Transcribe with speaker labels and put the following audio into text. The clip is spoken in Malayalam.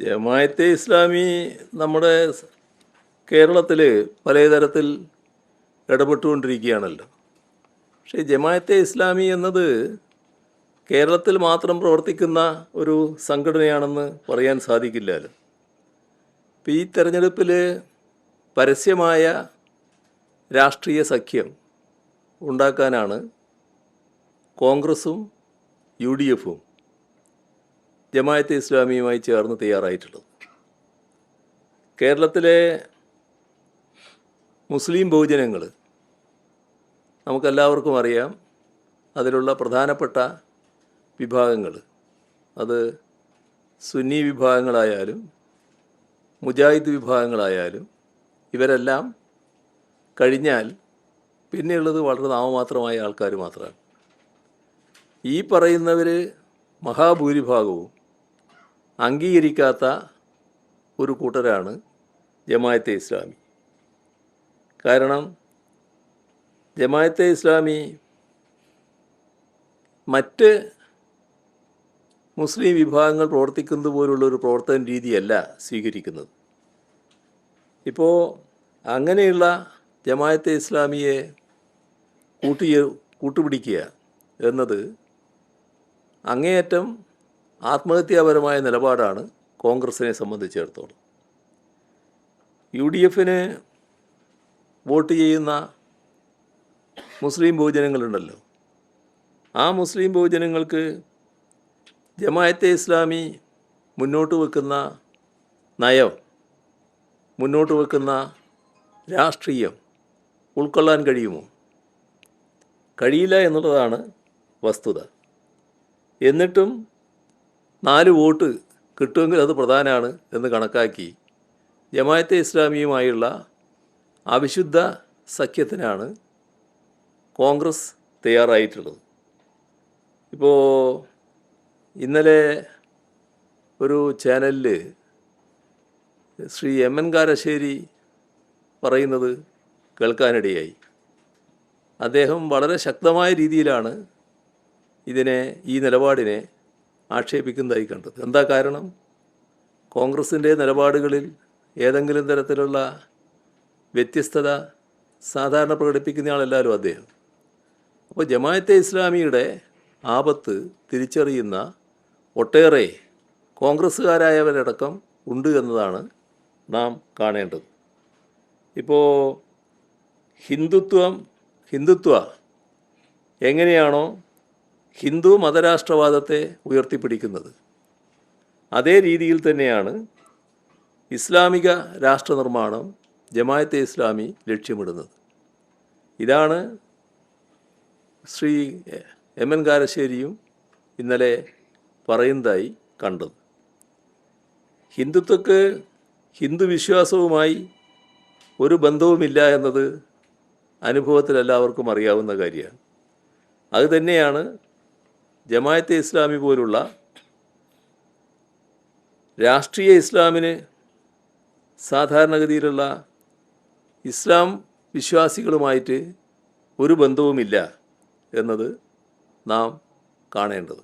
Speaker 1: ജമായത്തെ ഇസ്ലാമി നമ്മുടെ കേരളത്തിൽ പലതരത്തിൽ ഇടപെട്ടുകൊണ്ടിരിക്കുകയാണല്ലോ. പക്ഷേ ജമായത്തെ ഇസ്ലാമി എന്നത് കേരളത്തിൽ മാത്രം പ്രവർത്തിക്കുന്ന ഒരു സംഘടനയാണെന്ന് പറയാൻ സാധിക്കില്ലല്ലോ. ഇപ്പം ഈ തെരഞ്ഞെടുപ്പിൽ പരസ്യമായ രാഷ്ട്രീയ സഖ്യം ഉണ്ടാക്കാനാണ് കോൺഗ്രസും യു ഡി എഫും ജമായത്തെ ഇസ്ലാമിയുമായി ചേർന്ന് തയ്യാറായിട്ടുള്ളത്. കേരളത്തിലെ മുസ്ലിം ബഹുജനങ്ങൾ നമുക്കെല്ലാവർക്കും അറിയാം അതിലുള്ള പ്രധാനപ്പെട്ട വിഭാഗങ്ങൾ അത് സുന്നി വിഭാഗങ്ങളായാലും മുജാഹിദ് വിഭാഗങ്ങളായാലും ഇവരെല്ലാം കഴിഞ്ഞാൽ പിന്നെയുള്ളത് വളരെ നാമമാത്രമായ ആൾക്കാർ മാത്രമാണ്. ഈ പറയുന്നവർ മഹാഭൂരിഭാഗവും അംഗീകരിക്കാത്ത ഒരു കൂട്ടരാണ് ജമായത്തെ ഇസ്ലാമി. കാരണം ജമായത്തെ ഇസ്ലാമി മറ്റ് മുസ്ലിം വിഭാഗങ്ങൾ പ്രവർത്തിക്കുന്നത് പോലുള്ള ഒരു പ്രവർത്തന രീതിയല്ല സ്വീകരിക്കുന്നത്. ഇപ്പോൾ അങ്ങനെയുള്ള ജമായത്തെ ഇസ്ലാമിയെ കൂട്ടിയ കൂട്ടുപിടിക്കുക എന്നത് അങ്ങേയറ്റം ആത്മഹത്യാപരമായ നിലപാടാണ് കോൺഗ്രസിനെ സംബന്ധിച്ചിടത്തോളം. യു ഡി എഫിന് വോട്ട് ചെയ്യുന്ന മുസ്ലിം ബഹുജനങ്ങളുണ്ടല്ലോ. ആ മുസ്ലിം ബഹുജനങ്ങൾക്ക് ജമായത്തെ ഇസ്ലാമി മുന്നോട്ട് വെക്കുന്ന നയം മുന്നോട്ട് വെക്കുന്ന രാഷ്ട്രീയം ഉൾക്കൊള്ളാൻ കഴിയുമോ? കഴിയില്ല എന്നുള്ളതാണ് വസ്തുത. എന്നിട്ടും നാല് വോട്ട് കിട്ടുമെങ്കിൽ അത് പ്രധാനമാണ് എന്ന് കണക്കാക്കി ജമായത്തെ ഇസ്ലാമിയുമായുള്ള അവിശുദ്ധ സഖ്യത്തിനാണ് കോൺഗ്രസ് തയ്യാറായിട്ടുള്ളത്. ഇപ്പോൾ ഇന്നലെ ഒരു ചാനലിൽ ശ്രീ എം എൻ കാരശ്ശേരി പറയുന്നത് കേൾക്കാനിടയായി. അദ്ദേഹം വളരെ ശക്തമായ രീതിയിലാണ് ഇതിനെ ഈ നിലപാടിനെ ആക്ഷേപിക്കുന്നതായി കണ്ടത്. എന്താ കാരണം? കോൺഗ്രസിന്റെ നിലപാടുകളിൽ ഏതെങ്കിലും തരത്തിലുള്ള വ്യത്യസ്തത സാധാരണ പ്രകടിപ്പിക്കുന്ന ആളെല്ലാവരും അദ്ദേഹം. അപ്പോൾ ജമായത്തെ ഇസ്ലാമിയുടെ ആപത്ത് തിരിച്ചറിയുന്ന ഒട്ടേറെ കോൺഗ്രസ്സുകാരായവരടക്കം ഉണ്ട് എന്നതാണ് നാം കാണേണ്ടത്. ഇപ്പോൾ ഹിന്ദുത്വം ഹിന്ദുത്വ എങ്ങനെയാണോ ഹിന്ദു മതരാഷ്ട്രവാദത്തെ ഉയർത്തിപ്പിടിക്കുന്നത്. അതേ രീതിയിൽ തന്നെയാണ് ഇസ്ലാമിക രാഷ്ട്രനിർമ്മാണം ജമായത്തെ ഇസ്ലാമി ലക്ഷ്യമിടുന്നത്. ഇതാണ് ശ്രീ എം എൻ കാരശ്ശേരിയും ഇന്നലെ പറയുന്നതായി കണ്ടത്. ഹിന്ദുത്വക്ക് ഹിന്ദു വിശ്വാസവുമായി ഒരു ബന്ധവുമില്ല എന്നത് അനുഭവത്തിൽ എല്ലാവർക്കും അറിയാവുന്ന കാര്യമാണ്. അത് തന്നെയാണ് ജമായത്തെ ഇസ്ലാമി പോലുള്ള രാഷ്ട്രീയ ഇസ്ലാമിന് സാധാരണഗതിയിലുള്ള ഇസ്ലാം വിശ്വാസികളുമായിട്ട് ഒരു ബന്ധവുമില്ല എന്നത് നാം കാണേണ്ടത്.